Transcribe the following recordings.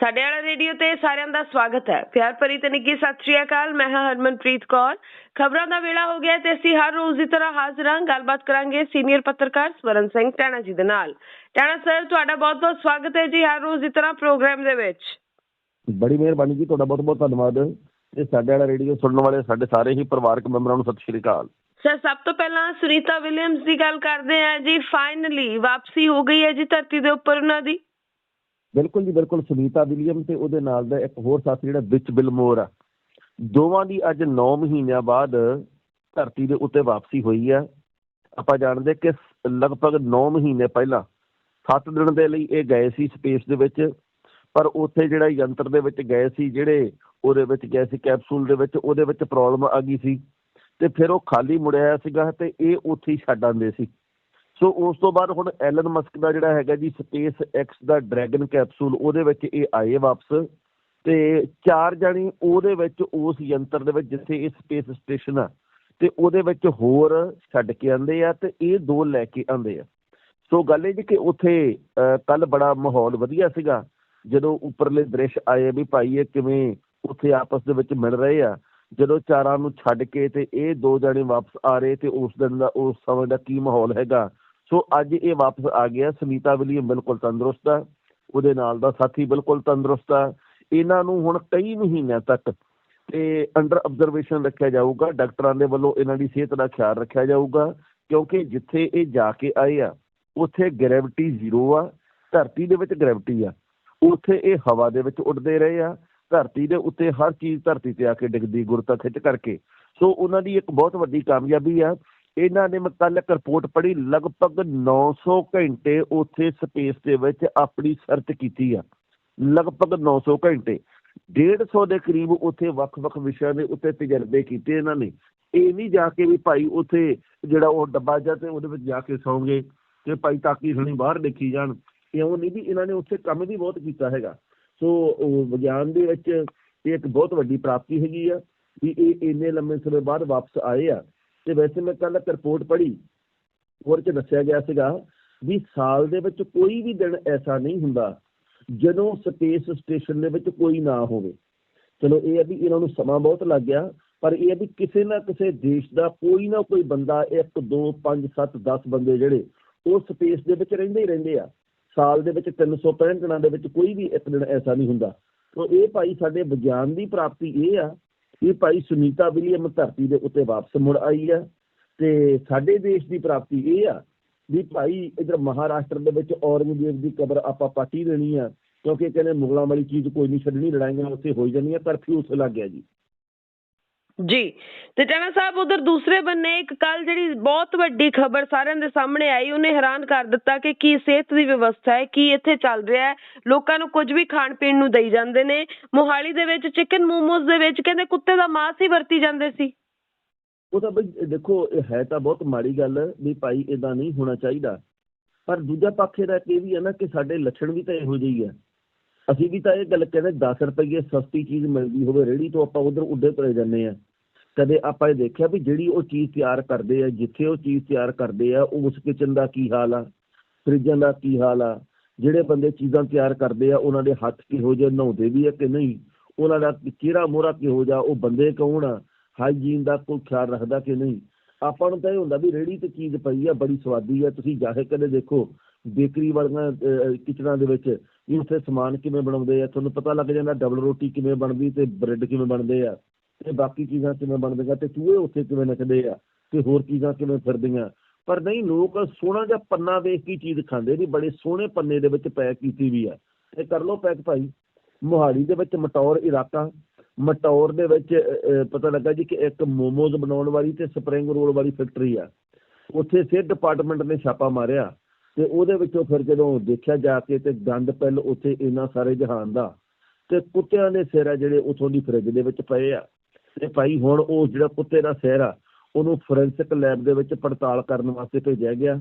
ਸਾਡੇ ਵਾਲਾ ਰੇਡੀਓ ਤੇ ਸਾਰਿਆਂ ਦਾ ਸਵਾਗਤ ਹੈ। ਪਿਆਰ ਭਰੀ ਤੇ ਨਿੱਘੀ ਸਤਿ ਸ਼੍ਰੀ ਅਕਾਲ ਮੈਂ ਹਾਂ ਹਰਮਨਪ੍ਰੀਤ ਕੌਰ। ਖਬਰਾਂ ਦਾ ਵੇਲਾ ਹੋ ਗਿਆ ਤੇ ਅਸੀਂ ਹਰ ਰੋਜ਼ ਦੀ ਤਰ੍ਹਾਂ ਹਾਜ਼ਰ ਹਾਂ। ਗੱਲਬਾਤ ਕਰਾਂਗੇ ਸੀਨੀਅਰ ਪੱਤਰਕਾਰ ਸਵਰਨ ਸਿੰਘ ਟਾਣਾ ਜੀ ਦੇ ਨਾਲ। ਟਾਣਾ ਸਰ ਤੁਹਾਡਾ ਬਹੁਤ-ਬਹੁਤ ਸਵਾਗਤ ਹੈ ਜੀ ਹਰ ਰੋਜ਼ ਦੀ ਤਰ੍ਹਾਂ ਪ੍ਰੋਗਰਾਮ ਦੇ ਵਿੱਚ। ਬੜੀ ਮਿਹਰਬਾਨੀ ਜੀ ਤੁਹਾਡਾ ਬਹੁਤ ਬਹੁਤ ਧੰਨਵਾਦ। ਤੇ ਸਾਡੇ ਵਾਲਾ ਰੇਡੀਓ ਸੁਣਨ ਵਾਲੇ ਸਾਡੇ ਸਾਰੇ ਹੀ ਪਰਿਵਾਰਕ ਮੈਂਬਰਾਂ ਨੂੰ ਸਤਿ ਸ਼੍ਰੀ ਅਕਾਲ। ਸਰ ਸਭ ਤੋਂ ਪਹਿਲਾਂ ਸੁਨੀਤਾ ਵਿਲੀਅਮਸ ਦੀ ਗੱਲ ਕਰਦੇ ਹਾਂ ਜੀ। ਫਾਈਨਲੀ ਵਾਪਸੀ ਹੋ ਗਈ ਹੈ ਜੀ ਧਰਤੀ ਦੇ ਉੱਪਰ ਉਹਨਾਂ ਦੀ। ਬਿਲਕੁਲ ਜੀ, ਬਿਲਕੁਲ ਸੁਨੀਤਾ ਵਿਲੀਅਮ ਤੇ ਉਹਦੇ ਨਾਲ ਦਾ ਇੱਕ ਹੋਰ ਸਾਥੀ ਜਿਹੜਾ ਵਿੱਚ ਬਿਲਮੋਰ ਆ। ਦੋਵਾਂ ਦੀ ਅੱਜ 9 ਮਹੀਨਿਆਂ ਬਾਅਦ ਧਰਤੀ ਦੇ ਉੱਤੇ ਵਾਪਸੀ ਹੋਈ ਆ। ਆਪਾਂ ਜਾਣਦੇ ਕਿ ਲਗਭਗ 9 ਮਹੀਨੇ ਪਹਿਲਾਂ 7 ਦਿਨ ਦੇ ਲਈ ਇਹ ਗਏ ਸੀ ਸਪੇਸ ਦੇ ਵਿੱਚ, ਪਰ ਉੱਥੇ ਜਿਹੜਾ ਯੰਤਰ ਦੇ ਵਿੱਚ ਗਏ ਸੀ, ਜਿਹੜੇ ਉਹਦੇ ਵਿੱਚ ਗਏ ਸੀ ਕੈਪਸੂਲ ਦੇ ਵਿੱਚ, ਉਹਦੇ ਵਿੱਚ ਪ੍ਰੋਬਲਮ ਆ ਗਈ ਸੀ। ਤੇ ਫਿਰ ਉਹ ਖਾਲੀ ਮੁੜਿਆ ਸੀਗਾ ਤੇ ਇਹ ਉੱਥੇ ਹੀ ਛੱਡ ਆਂਦੇ ਸੀ। ਸੋ ਉਸ ਤੋਂ ਬਾਅਦ ਹੁਣ ਐਲਨ ਮਸਕ ਦਾ ਜਿਹੜਾ ਹੈਗਾ ਜੀ ਸਪੇਸ ਐਕਸ ਦਾ ਡਰੈਗਨ ਕੈਪਸੂਲ ਉਹਦੇ ਵਿੱਚ ਇਹ ਆਏ ਵਾਪਸ ਤੇ ਚਾਰ ਜਣੀ ਉਹਦੇ ਵਿੱਚ ਉਸ ਯੰਤਰ ਦੇ ਵਿੱਚ ਜਿੱਥੇ ਇਹ ਸਪੇਸ ਸਟੇਸ਼ਨ ਆ, ਤੇ ਉਹਦੇ ਵਿੱਚ ਹੋਰ ਛੱਡ ਕੇ ਆਂਦੇ ਆ ਤੇ ਇਹ ਦੋ ਲੈ ਕੇ ਆਂਦੇ ਆ। ਸੋ ਗੱਲ ਇਹ ਜੀ ਕਿ ਉੱਥੇ ਕੱਲ ਬੜਾ ਮਾਹੌਲ ਵਧੀਆ ਸੀਗਾ, ਜਦੋਂ ਉੱਪਰਲੇ ਦ੍ਰਿਸ਼ ਆਏ ਵੀ ਭਾਈ ਇਹ ਕਿਵੇਂ ਉੱਥੇ ਆਪਸ ਦੇ ਵਿੱਚ ਮਿਲ ਰਹੇ ਆ, ਜਦੋਂ ਚਾਰਾਂ ਨੂੰ ਛੱਡ ਕੇ ਤੇ ਇਹ ਦੋ ਜਣੇ ਵਾਪਸ ਆ ਰਹੇ ਤੇ ਉਸ ਦਿਨ ਦਾ, ਉਸ ਸਮੇਂ ਦਾ ਕੀ ਮਾਹੌਲ ਹੈਗਾ ਸੋ ਅੱਜ ਇਹ ਵਾਪਸ ਆ ਗਿਆ। ਸੁਨੀਤਾ ਵਿਲੀਅਮ ਬਿਲਕੁਲ ਤੰਦਰੁਸਤ ਆ। ਉਹਦੇ ਨਾਲ ਦਾ ਸਾਥੀ ਬਿਲਕੁਲ ਤੰਦਰੁਸਤ ਆ। ਇਹਨਾਂ ਨੂੰ ਹੁਣ ਕਈ ਮਹੀਨਿਆਂ ਤੱਕ ਤੇ ਅੰਡਰ ਆਬਜ਼ਰਵੇਸ਼ਨ ਰੱਖਿਆ ਜਾਊਗਾ। ਡਾਕਟਰਾਂ ਦੇ ਵੱਲੋਂ ਇਹਨਾਂ ਦੀ ਸਿਹਤ ਦਾ ਖਿਆਲ ਰੱਖਿਆ ਜਾਊਗਾ। ਕਿਉਂਕਿ ਜਿੱਥੇ ਇਹ ਜਾ ਕੇ ਆਏ ਆ, ਉੱਥੇ ਗ੍ਰੈਵਿਟੀ ਜ਼ੀਰੋ ਆ। ਧਰਤੀ ਦੇ ਵਿੱਚ ਗ੍ਰੈਵਿਟੀ ਆ। ਉੱਥੇ ਇਹ ਹਵਾ ਦੇ ਵਿੱਚ ਉੱਡਦੇ ਰਹੇ ਆ। ਧਰਤੀ ਦੇ ਉੱਤੇ ਹਰ ਚੀਜ਼ ਧਰਤੀ ਤੇ ਆ ਕੇ ਡਿੱਗਦੀ ਗੁਰਤਾ ਖਿੱਚ ਕਰਕੇ। ਸੋ ਉਹਨਾਂ ਦੀ ਇੱਕ ਬਹੁਤ ਵੱਡੀ ਕਾਮਯਾਬੀ ਆ। ਇਹਨਾਂ ਨੇ ਮੈਂ ਕੱਲ ਇੱਕ ਰਿਪੋਰਟ ਪੜ੍ਹੀ, ਲਗਭਗ 900 ਘੰਟੇ ਉੱਥੇ ਸਪੇਸ ਦੇ ਵਿੱਚ ਆਪਣੀ ਸਰਚ ਕੀਤੀ ਆ। ਲਗਭਗ 900 ਘੰਟੇ। 150 ਦੇ ਕਰੀਬ ਉੱਥੇ ਵੱਖ-ਵੱਖ ਵਿਸ਼ਿਆਂ ਦੇ ਉੱਤੇ ਤਜਰਬੇ ਕੀਤੇ ਇਹਨਾਂ ਨੇ। ਇਹ ਨਹੀਂ ਜਾ ਕੇ ਵੀ ਭਾਈ ਉੱਥੇ ਜਿਹੜਾ ਉਹ ਡੱਬਾ ਜਾਂ ਤੇ ਉਹਦੇ ਵਿੱਚ ਜਾ ਕੇ ਸੌਂਗੇ ਤੇ ਭਾਈ ਤਾਕੀ ਸੁਣੀ ਬਾਹਰ ਦੇਖੀ ਜਾਣ। ਇਉਂ ਨਹੀਂ ਵੀ ਇਹਨਾਂ ਨੇ ਉੱਥੇ ਕੰਮ ਵੀ ਬਹੁਤ ਕੀਤਾ ਹੈਗਾ। ਸੋ ਵਿਗਿਆਨ ਦੇ ਵਿੱਚ ਇਹ ਇੱਕ ਬਹੁਤ ਵੱਡੀ ਪ੍ਰਾਪਤੀ ਹੈਗੀ ਆ ਵੀ ਇਹ ਇੰਨੇ ਲੰਮੇ ਸਮੇਂ ਬਾਅਦ ਵਾਪਸ ਆਏ ਆ। ਤੇ ਵੈਸੇ ਮੈਂ ਕੱਲ ਇੱਕ ਰਿਪੋਰਟ ਪੜ੍ਹੀ ਹੋਰ 'ਚ ਦੱਸਿਆ ਗਿਆ ਸੀਗਾ ਵੀ ਸਾਲ ਦੇ ਵਿੱਚ ਕੋਈ ਵੀ ਦਿਨ ਐਸਾ ਨਹੀਂ ਹੁੰਦਾ ਜਦੋਂ ਸਪੇਸ ਸਟੇਸ਼ਨ ਦੇ ਵਿੱਚ ਕੋਈ ਨਾ ਹੋਵੇ। ਚਲੋ ਇਹ ਹੈ ਵੀ ਇਹਨਾਂ ਨੂੰ ਸਮਾਂ ਬਹੁਤ ਲੱਗ ਗਿਆ, ਪਰ ਇਹ ਹੈ ਵੀ ਕਿਸੇ ਨਾ ਕਿਸੇ ਦੇਸ਼ ਦਾ ਕੋਈ ਨਾ ਕੋਈ ਬੰਦਾ 1 2 5 7 10 ਬੰਦੇ ਜਿਹੜੇ ਉਹ ਸਪੇਸ ਦੇ ਵਿੱਚ ਰਹਿੰਦੇ ਹੀ ਰਹਿੰਦੇ ਆ। ਸਾਲ ਦੇ ਵਿੱਚ 365 ਦਿਨਾਂ ਦੇ ਵਿੱਚ ਕੋਈ ਵੀ ਇੱਕ ਦਿਨ ਐਸਾ ਨਹੀਂ ਹੁੰਦਾ। ਤੋਂ ਇਹ ਭਾਈ ਸਾਡੇ ਵਿਗਿਆਨ ਦੀ ਪ੍ਰਾਪਤੀ ਇਹ ਆ ਇਹ ਭਾਈ ਸੁਨੀਤਾ ਵਿਲੀਅਮ ਧਰਤੀ ਦੇ ਉੱਤੇ ਵਾਪਸ ਮੁੜ ਆਈ ਆ ਤੇ ਸਾਡੇ ਦੇਸ਼ ਦੀ ਪ੍ਰਾਪਤੀ ਇਹ ਆ ਵੀ ਭਾਈ ਇਧਰ ਮਹਾਰਾਸ਼ਟਰ ਦੇ ਵਿੱਚ ਔਰੰਗਜ਼ੇਬ ਦੀ ਕਬਰ ਆਪਾਂ ਪਾਟੀ ਦੇਣੀ ਆ ਕਿਉਂਕਿ ਕਹਿੰਦੇ ਮੁਗਲਾਂ ਵਾਲੀ ਚੀਜ਼ ਕੋਈ ਨਹੀਂ, ਛੱਡਣੀ, ਲੜਾਈਆਂ ਉੱਥੇ ਹੋਈ ਜਾਂਦੀਆਂ, ਕਰਫਿਊ ਉੱਥੇ ਲੱਗ ਗਿਆ ਜੀ। ਜੀ। ਤੇ ਟਾਣਾ ਸਾਹਿਬ, ਉਧਰ ਦੂਸਰੇ ਬੰਨੇ ਇੱਕ ਕੱਲ ਜਿਹੜੀ ਬਹੁਤ ਵੱਡੀ ਖਬਰ ਸਾਰਿਆਂ ਦੇ ਸਾਹਮਣੇ ਆਈ, ਉਹਨੇ ਹੈਰਾਨ ਕਰ ਦਿੱਤਾ ਕਿ ਕੀ ਸਿਹਤ ਦੀ ਵਿਵਸਥਾ ਹੈ, ਕੀ ਇੱਥੇ ਚੱਲ ਰਿਹਾ ਹੈ। ਲੋਕਾਂ ਨੂੰ ਕੁਝ ਵੀ ਖਾਣ ਪੀਣ ਨੂੰ ਦੇਈ ਜਾਂਦੇ ਨੇ। ਮੋਹਾਲੀ ਦੇ ਵਿੱਚ ਚਿਕਨ ਮੋਮੋਸ ਦੇ ਵਿੱਚ ਕਹਿੰਦੇ ਕੁੱਤੇ ਦਾ ਮਾंस ਹੀ ਵਰਤੀ ਜਾਂਦੇ ਸੀ। ਉਹ ਤਾਂ ਬਈ, ਦੇਖੋ ਇਹ ਹੈ ਤਾਂ ਬਹੁਤ ਮਾੜੀ ਗੱਲ, ਵੀ ਭਾਈ ਇਦਾਂ ਨਹੀਂ ਹੋਣਾ ਚਾਹੀਦਾ। ਪਰ ਦੂਜਾ ਪੱਖ ਇਹਦਾ ਇਹ ਵੀ ਹੈ ਨਾ ਕਿ ਸਾਡੇ ਲੱਛਣ ਵੀ ਤਾਂ ਇਹੋ ਜਿਹੀ ਹੈ ਅਸੀਂ ਵੀ ਤਾਂ ਇਹ ਗੱਲ ਕਹਿੰਦੇ 10 ਰੁਪਏ ਸਸਤੀ ਚੀਜ਼ ਮਿਲਦੀ ਹੋਵੇ ਰੇੜੀ ਤੋਂ ਆਪਾਂ ਉਧਰ ਉੱਡੇ ਤੁਰੇ ਜਾਂਦੇ ਆ ਕਦੇ ਆਪਾਂ ਇਹ ਦੇਖਿਆ ਵੀ ਜਿਹੜੀ ਉਹ ਚੀਜ਼ ਤਿਆਰ ਕਰਦੇ ਆ, ਜਿੱਥੇ ਉਹ ਚੀਜ਼ ਤਿਆਰ ਕਰਦੇ ਆ ਉਸ ਕਿਚਨ ਦਾ ਕੀ ਹਾਲ ਆ ਫਰਿੱਜਾਂ ਦਾ ਕੀ ਹਾਲ ਆ, ਜਿਹੜੇ ਬੰਦੇ ਚੀਜ਼ਾਂ ਤਿਆਰ ਕਰਦੇ ਆ, ਉਹਨਾਂ ਦੇ ਹੱਥ ਕਿਹੋ ਜਿਹੇ ਨਹਾਉਂਦੇ ਵੀ ਆ ਕਿ ਨਹੀਂ, ਉਹਨਾਂ ਦਾ ਚਿਹਰਾ ਮੋਹਰਾ ਕਿਹੋ ਜਿਹਾ, ਉਹ ਬੰਦੇ ਕੌਣ ਆ ਹਾਈਜੀਨ ਦਾ ਕੋਈ ਖਿਆਲ ਰੱਖਦਾ ਕਿ ਨਹੀਂ? ਆਪਾਂ ਨੂੰ ਤਾਂ ਇਹ ਹੁੰਦਾ ਵੀ ਰੇੜੀ ਤੇ ਚੀਜ਼ ਪਈ ਆ, ਬੜੀ ਸਵਾਦੀ ਆ, ਤੁਸੀਂ ਜਾ ਕੇ ਕਦੇ ਦੇਖੋ ਬੇਕਰੀ ਵਾਲੀਆਂ ਕਿਚਨਾਂ ਦੇ ਵਿੱਚ ਵੀ ਉੱਥੇ ਸਮਾਨ ਕਿਵੇਂ ਬਣਾਉਂਦੇ ਆ, ਤੁਹਾਨੂੰ ਪਤਾ ਲੱਗ ਜਾਂਦਾ ਡਬਲ ਰੋਟੀ ਕਿਵੇਂ ਬਣਦੀ ਤੇ ਬ੍ਰੈਡ ਕਿਵੇਂ ਬਣਦੇ ਆ। ਤੇ ਬਾਕੀ ਚੀਜ਼ਾਂ ਕਿਵੇਂ ਬਣਦੀਆਂ ਤੇ ਚੂਹੇ ਉੱਥੇ ਕਿਵੇਂ ਨੱਚਦੇ ਆ ਤੇ ਹੋਰ ਚੀਜ਼ਾਂ ਕਿਵੇਂ ਫਿਰਦੀਆਂ। ਪਰ ਨਹੀਂ, ਲੋਕ ਸੋਹਣਾ ਜਿਹਾ ਪੰਨਾ ਵੇਖ ਕੇ ਚੀਜ਼ ਖਾਂਦੇ ਵੀ ਬੜੇ ਸੋਹਣੇ ਪੰਨੇ ਦੇ ਵਿੱਚ ਪੈਕ ਕੀਤੀ ਵੀ ਆ। ਇਹ ਕਰ ਲਓ ਪੈਕ ਭਾਈ। ਮੋਹਾਲੀ ਦੇ ਵਿੱਚ ਮਟੌਰ ਇਲਾਕਾ, ਮਟੌਰ ਦੇ ਵਿੱਚ ਪਤਾ ਲੱਗਾ ਜੀ ਕਿ ਇੱਕ ਮੋਮੋਜ਼ ਬਣਾਉਣ ਵਾਲੀ ਤੇ ਸਪਰਿੰਗ ਰੋਲ ਵਾਲੀ ਫੈਕਟਰੀ ਆ। ਉੱਥੇ ਸਿਹਤ ਡਿਪਾਰਟਮੈਂਟ ਨੇ ਛਾਪਾ ਮਾਰਿਆ ਤੇ ਉਹਦੇ ਵਿੱਚੋਂ ਫਿਰ ਜਦੋਂ ਦੇਖਿਆ ਜਾ ਕੇ ਤੇ ਗੰਦ ਪੈਲ ਉੱਥੇ ਇੰਨਾ ਸਾਰੇ ਜਹਾਨ ਦਾ ਤੇ ਕੁੱਤਿਆਂ ਦੇ ਸਿਰ ਆ ਜਿਹੜੇ ਉਥੋਂ ਦੀ ਫਰਿੱਜ ਦੇ ਵਿੱਚ ਪਏ ਆ। ਤੇ ਭਾਈ ਹੁਣ ਉਹ ਜਿਹੜਾ ਕੁੱਤੇ ਦਾ ਸਿਰ ਆ, ਉਹਨੂੰ ਫੋਰੈਂਸਿਕ ਲੈਬ ਦੇ ਵਿੱਚ ਪੜਤਾਲ ਕਰਨ ਵਾਸਤੇ ਭੇਜਿਆ ਗਿਆ।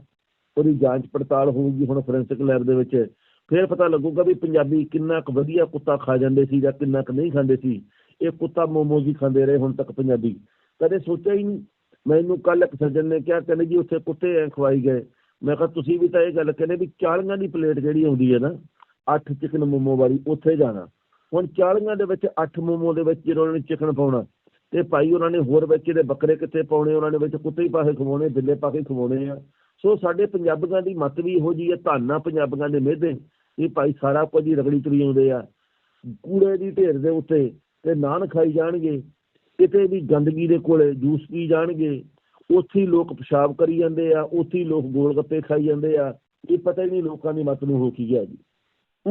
ਉਹਦੀ ਜਾਂਚ ਪੜਤਾਲ ਹੋਊਗੀ ਹੁਣ ਫੋਰੈਂਸਿਕ ਲੈਬ ਦੇ ਵਿੱਚ। ਫਿਰ ਪਤਾ ਲੱਗੂਗਾ ਵੀ ਪੰਜਾਬੀ ਕਿੰਨਾ ਕੁ ਵਧੀਆ ਕੁੱਤਾ ਖਾ ਜਾਂਦੇ ਸੀ ਜਾਂ ਕਿੰਨਾ ਕੁ ਨਹੀਂ ਖਾਂਦੇ ਸੀ। ਇਹ ਕੁੱਤਾ ਮੋਮੋਜ਼ ਹੀ ਖਾਂਦੇ ਰਹੇ ਹੁਣ ਤੱਕ ਪੰਜਾਬੀ। ਕਦੇ ਸੋਚਿਆ ਹੀ ਨਹੀਂ। ਮੈਨੂੰ ਕੱਲ ਇੱਕ ਸੱਜਣ ਨੇ ਕਿਹਾ, ਕਹਿੰਦੇ ਜੀ ਉੱਥੇ ਕੁੱਤੇ ਐ ਖਵਾਈ ਗਏ। ਮੈਂ ਕਿਹਾ, ਤੁਸੀਂ ਵੀ ਤਾਂ ਇਹ ਗੱਲ ਕਹਿੰਦੇ ਵੀ 40 ਦੀ ਪਲੇਟ ਜਿਹੜੀ ਆਉਂਦੀ ਹੈ ਨਾ 8 ਚਿਕਨ ਮੋਮੋ ਵਾਲੀ, ਉੱਥੇ ਜਾਣਾ। ਹੁਣ 40 ਦੇ ਵਿੱਚ 8 ਮੋਮੋ ਦੇ ਵਿੱਚ ਜਦੋਂ ਉਹਨਾਂ ਨੇ ਚਿਕਨ ਪਾਉਣਾ ਤੇ ਭਾਈ ਉਹਨਾਂ ਨੇ ਹੋਰ ਵਿੱਚ ਦੇ ਬੱਕਰੇ ਕਿੱਥੇ ਪਾਉਣੇ, ਉਹਨਾਂ ਨੇ ਵਿੱਚ ਕੁੱਤੇ ਹੀ ਪਾਸੇ ਖਵਾਉਣੇ, ਬਿੱਲੇ ਪਾ ਖਵਾਉਣੇ ਆ। ਸੋ ਸਾਡੇ ਪੰਜਾਬੀਆਂ ਦੀ ਮਤ ਵੀ ਇਹੋ ਜੀ ਹੈ, ਧੰਨਾ ਪੰਜਾਬੀਆਂ ਦੇ ਮਿਹਦੇ ਇਹ ਭਾਈ ਸਾਰਾ ਕੁਝ ਹੀ ਰਗੜੀ ਤੁਰੀ ਆਉਂਦੇ ਆ। ਕੂੜੇ ਦੀ ਢੇਰ ਦੇ ਉੱਤੇ ਤੇ ਨਾਨ ਖਾਈ ਜਾਣਗੇ, ਕਿਤੇ ਵੀ ਗੰਦਗੀ ਦੇ ਕੋਲੇ ਜੂਸ ਪੀ ਜਾਣਗੇ, ਉੱਥੇ ਲੋਕ ਪਿਸ਼ਾਬ ਕਰੀ ਜਾਂਦੇ ਆ, ਉੱਥੇ ਲੋਕ ਗੋਲ ਗੱਪੇ ਖਾਈ ਜਾਂਦੇ ਆ। ਇਹ ਪਤਾ ਹੀ ਨਹੀਂ ਲੋਕਾਂ ਦੀ ਮਤ ਨੂੰ ਹੋ ਕੀ ਗਿਆ ਜੀ।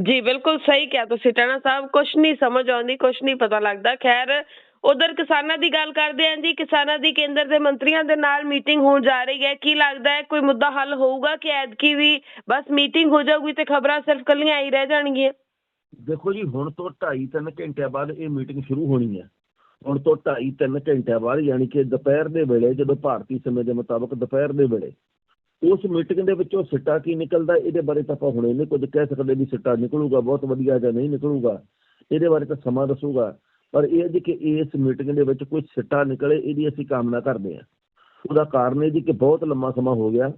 ਜੀ, ਬਿਲਕੁਲ ਸਹੀ ਕਿਹਾ ਤੁਸੀਂ ਟਣਾ ਸਾਹਿਬ, ਕੁਛ ਨਹੀਂ ਸਮਝ ਆਉਂਦੀ, ਕੁਛ ਨਹੀਂ ਪਤਾ ਲੱਗਦਾ। ਖੈਰ ਉਧਰ ਕਿਸਾਨਾਂ ਦੀ ਗੱਲ ਕਰਦੇ ਆਂ ਜੀ, ਕਿਸਾਨਾਂ ਦੀ ਕੇਂਦਰ ਦੇ ਮੰਤਰੀਆਂ ਦੇ ਨਾਲ ਮੀਟਿੰਗ ਹੋਣ ਜਾ ਰਹੀ ਹੈ। ਕੀ ਲੱਗਦਾ ਹੈ, ਕੋਈ ਮੁੱਦਾ ਹੱਲ ਹੋਊਗਾ ਕਿ ਐਤਕੀ ਵੀ ਬਸ ਮੀਟਿੰਗ ਹੋ ਜਾਊਗੀ ਤੇ ਖਬਰਾਂ ਸਿਰਫ ਕੱਲੀਆਂ ਆਈ ਰਹਿ ਜਾਣਗੀਆਂ? ਦੇਖੋ ਜੀ, ਹੁਣ ਤੋਂ 2.5 3 ਘੰਟਿਆਂ ਬਾਅਦ ਇਹ ਮੀਟਿੰਗ ਸ਼ੁਰੂ ਹੋਣੀ ਹੈ। ਹੁਣ ਤੋਂ 2.5 3 ਘੰਟਿਆਂ ਬਾਅਦ ਯਾਨੀ ਕਿ ਦੁਪਹਿਰ ਦੇ ਵੇਲੇ ਜਦੋਂ ਭਾਰਤੀ ਸਮੇਂ ਦੇ ਮੁਤਾਬਕ ਦੁਪਹਿਰ ਦੇ ਵੇਲੇ ਉਸ ਮੀਟਿੰਗ ਦੇ ਵਿੱਚੋਂ ਸਿੱਟਾ ਕੀ ਨਿਕਲਦਾ, ਇਹਦੇ ਬਾਰੇ ਤਾਂ ਆਪਾਂ ਹੁਣੇ ਨਹੀਂ ਕੁਝ ਕਹਿ ਸਕਦੇ ਵੀ ਸਿੱਟਾ ਨਿਕਲੂਗਾ, ਬਹੁਤ ਵਧੀਆ ਜਾਂ ਨਹੀਂ ਨਿਕਲੂਗਾ। ਇਹਦੇ ਬਾਰੇ ਤਾਂ ਸਮਾਂ ਦੱਸੂਗਾ। ਪਰ ਇਹ ਜੀ ਕਿ ਇਸ ਮੀਟਿੰਗ ਦੇ ਵਿੱਚ ਕੋਈ ਸਿੱਟਾ ਨਿਕਲੇ ਇਹਦੀ ਅਸੀਂ ਕਾਮਨਾ ਕਰਦੇ ਹਾਂ। ਉਹਦਾ ਕਾਰਨ ਇਹ ਜੀ ਕਿ ਬਹੁਤ ਲੰਮਾ ਸਮਾਂ ਹੋ ਗਿਆ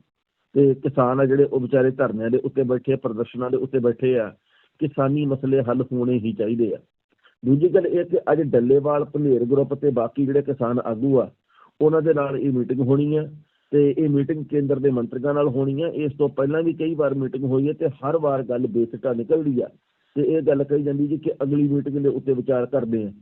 ਤੇ ਕਿਸਾਨ ਆ ਜਿਹੜੇ ਉਹ ਵਿਚਾਰੇ ਧਰਨਿਆਂ ਦੇ ਉੱਤੇ ਬੈਠੇ ਆ, ਪ੍ਰਦਰਸ਼ਨਾਂ ਦੇ ਉੱਤੇ ਬੈਠੇ ਆ ਕਿਸਾਨੀ ਮਸਲੇ ਹੱਲ ਹੋਣੇ ਹੀ ਚਾਹੀਦੇ ਆ। ਦੂਜੀ ਗੱਲ ਇਹ ਕਿ ਅੱਜ ਡੱਲੇਵਾਲ ਭਨੇਰ ਗਰੁੱਪ ਤੇ ਬਾਕੀ ਜਿਹੜੇ ਕਿਸਾਨ ਆਗੂ ਆ ਉਹਨਾਂ ਦੇ ਨਾਲ ਇਹ ਮੀਟਿੰਗ ਹੋਣੀ ਆ ਤੇ ਇਹ ਮੀਟਿੰਗ ਕੇਂਦਰ ਦੇ ਮੰਤਰੀਆਂ ਨਾਲ ਹੋਣੀ ਹੈ ਇਸ ਤੋਂ ਪਹਿਲਾਂ ਵੀ ਕਈ ਵਾਰ ਮੀਟਿੰਗ ਹੋਈ ਹੈ ਤੇ ਹਰ ਵਾਰ ਗੱਲ ਬੇਸਿੱਟਾ ਨਿਕਲਦੀ ਆ। ਤੇ ਇਹ ਗੱਲ ਕਹੀ ਜਾਂਦੀ ਜੀ ਕਿ ਅਗਲੀ ਮੀਟਿੰਗ ਦੇ ਉੱਤੇ ਵਿਚਾਰ ਕਰਦੇ ਆ।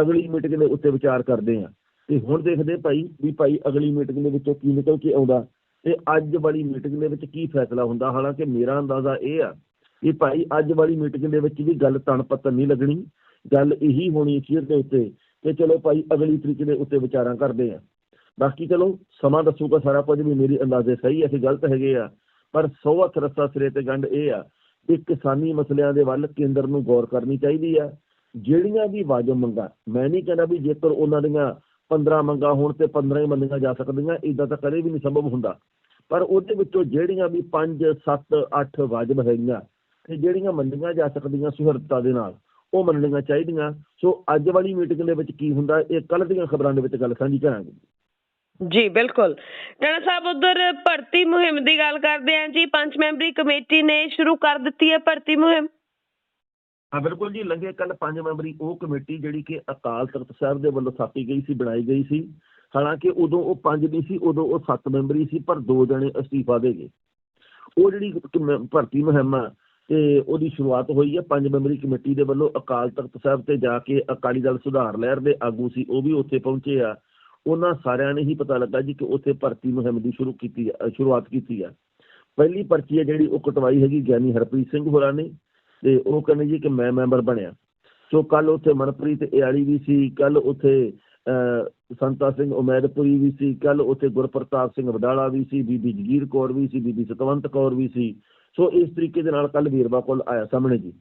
ਅਗਲੀ ਮੀਟਿੰਗ ਦੇ ਉੱਤੇ ਵਿਚਾਰ ਕਰਦੇ ਆ। ਤੇ ਹੁਣ ਦੇਖਦੇ ਭਾਈ ਵੀ ਭਾਈ ਅਗਲੀ ਮੀਟਿੰਗ ਦੇ ਵਿੱਚੋਂ ਕੀ ਨਿਕਲ ਕੇ ਆਉਂਦਾ ਤੇ ਅੱਜ ਵਾਲੀ ਮੀਟਿੰਗ ਦੇ ਵਿੱਚ ਕੀ ਫੈਸਲਾ ਹੁੰਦਾ। ਹਾਲਾਂਕਿ ਮੇਰਾ ਅੰਦਾਜ਼ਾ ਇਹ ਆ ਕਿ ਭਾਈ ਅੱਜ ਵਾਲੀ ਮੀਟਿੰਗ ਦੇ ਵਿੱਚ ਵੀ ਗੱਲ ਤਣ ਪੱਤਨ ਨਹੀਂ ਲੱਗਣੀ। ਗੱਲ ਇਹੀ ਹੋਣੀ ਚੀਰ ਦੇ ਉੱਤੇ ਕਿ ਚਲੋ ਭਾਈ ਅਗਲੀ ਤਰੀਕੇ ਦੇ ਉੱਤੇ ਵਿਚਾਰਾਂ ਕਰਦੇ ਆ। ਬਾਕੀ ਚਲੋ ਸਮਾਂ ਦੱਸੂਗਾ ਸਾਰਾ ਕੁਝ ਵੀ। ਮੇਰੀ ਅੰਦਾਜ਼ੇ ਸਹੀ ਹੈ ਕਿ ਗਲਤ ਹੈਗੇ ਆ। ਪਰ ਸੌ ਹੱਥ ਰਸਤਾ ਸਿਰੇ ਤੇ ਗੰਢ ਇਹ ਆ ਇਹ ਕਿਸਾਨੀ ਮਸਲਿਆਂ ਦੇ ਵੱਲ ਕੇਂਦਰ ਨੂੰ ਗੌਰ ਕਰਨੀ ਚਾਹੀਦੀ ਹੈ ਜਿਹੜੀਆਂ ਵੀ ਵਾਜਬ ਮੰਗਾਂ, ਮੈਂ ਨਹੀਂ ਕਹਿੰਦਾ ਵੀ ਜੇਕਰ ਉਹਨਾਂ ਦੀਆਂ 15 ਮੰਗਾਂ ਹੋਣ ਤੇ 15 ਹੀ ਮੰਨੀਆਂ ਜਾ ਸਕਦੀਆਂ ਇਦਾਂ ਤਾਂ ਕਦੇ ਵੀ ਨਹੀਂ ਸੰਭਵ ਹੁੰਦਾ। ਪਰ ਉਹਦੇ ਵਿੱਚੋਂ ਜਿਹੜੀਆਂ ਵੀ 5 7 8 ਵਾਜਬ ਹੈਗੀਆਂ ਤੇ ਜਿਹੜੀਆਂ ਮੰਨੀਆਂ ਜਾ ਸਕਦੀਆਂ ਸੁਹਰਤਾ ਦੇ ਨਾਲ, ਉਹ ਮੰਨਣੀਆਂ ਚਾਹੀਦੀਆਂ। ਸੋ ਅੱਜ ਵਾਲੀ ਮੀਟਿੰਗ ਦੇ ਵਿੱਚ ਕੀ ਹੁੰਦਾ, ਇਹ ਕੱਲ ਦੀਆਂ ਖਬਰਾਂ ਦੇ ਵਿੱਚ ਗੱਲ ਸਾਂਝੀ ਕਰਾਂਗੇ। ਜੀ, ਬਿਲਕੁਲ। ਟਣਾ ਸਾਹਿਬ, ਉਧਰ ਭਰਤੀ ਮੁਹਿੰਮ ਦੀ ਗੱਲ ਕਰਦੇ ਆਂ ਜੀ। ਪੰਜ ਮੈਂਬਰੀ ਕਮੇਟੀ ਨੇ ਸ਼ੁਰੂ ਕਰ ਦਿੱਤੀ ਹੈ ਭਰਤੀ ਮੁਹਿੰਮ। ਹਾਂ, ਬਿਲਕੁਲ ਜੀ। ਲੰਘੇ ਕੱਲ ਪੰਜ ਮੈਂਬਰੀ, ਉਹ ਕਮੇਟੀ ਜਿਹੜੀ ਕਿ ਅਕਾਲ ਤਖਤ ਸਾਹਿਬ ਦੇ ਵੱਲੋਂ ਥਾਪੀ ਗਈ ਸੀ, ਬਣਾਈ ਗਈ ਸੀ। ਹਾਲਾਂਕਿ ਉਦੋਂ ਉਹ ਪੰਜ ਨਹੀਂ ਸੀ, ਉਦੋਂ ਉਹ ਸੱਤ ਮੈਂਬਰੀ ਸੀ, ਪਰ ਦੋ ਜਣੇ ਅਸਤੀਫਾ ਦੇ ਗਏ। ਉਹ ਜਿਹੜੀ ਭਰਤੀ ਮੁਹਿੰਮ ਆ, ਤੇ ਉਹਦੀ ਸ਼ੁਰੂਆਤ ਹੋਈ ਹੈ। ਪੰਜ ਮੈਂਬਰੀ ਕਮੇਟੀ ਦੇ ਵੱਲੋਂ ਅਕਾਲ ਤਖਤ ਸਾਹਿਬ ਤੇ ਜਾ ਕੇ ਅਕਾਲੀ ਦਲ ਸੁਧਾਰ ਲਹਿਰ ਦੇ ਆਗੂ ਸੀ, ਉਹ ਵੀ ਉੱਥੇ ਪਹੁੰਚੇ ਆ। ਉਹਨਾਂ ਸਾਰਿਆਂ ਨੇ ਹੀ ਪਤਾ ਲੱਗਾ ਜੀ ਕਿ ਉੱਥੇ ਭਰਤੀ ਮੁਹਿੰਮ ਦੀ ਸ਼ੁਰੂ ਕੀਤੀ, ਸ਼ੁਰੂਆਤ ਕੀਤੀ ਆ। ਪਹਿਲੀ ਪਰਚੀ ਹੈ ਜਿਹੜੀ, ਉਹ ਕਟਵਾਈ ਹੈਗੀ ਗਿਆਨੀ ਹਰਪ੍ਰੀਤ ਸਿੰਘ ਹੋਰਾਂ ਨੇ ਤੇ ਉਹ ਕਹਿੰਦੇ ਜੀ ਕਿ ਮੈਂ ਮੈਂਬਰ ਬਣਿਆ। ਸੋ ਕੱਲ ਉੱਥੇ ਮਨਪ੍ਰੀਤ ਇਆਲੀ ਵੀ ਸੀ ਕੱਲ ਉੱਥੇ ਸੰਤਾ ਸਿੰਘ ਉਮੈਦਪੁਰੀ ਵੀ ਸੀ ਕੱਲ ਉੱਥੇ ਗੁਰਪ੍ਰਤਾਪ ਸਿੰਘ ਵਡਾਲਾ ਵੀ ਸੀ, ਬੀਬੀ ਜਗੀਰ ਕੌਰ ਵੀ ਸੀ, ਬੀਬੀ ਸਤਵੰਤ ਕੌਰ ਵੀ ਸੀ। ਸੋ ਇਸ ਤਰੀਕੇ ਦੇ ਨਾਲ ਕੱਲ ਵੀਰਵਾ ਕੋਲ ਆਇਆ ਸਾਹਮਣੇ ਜੀ।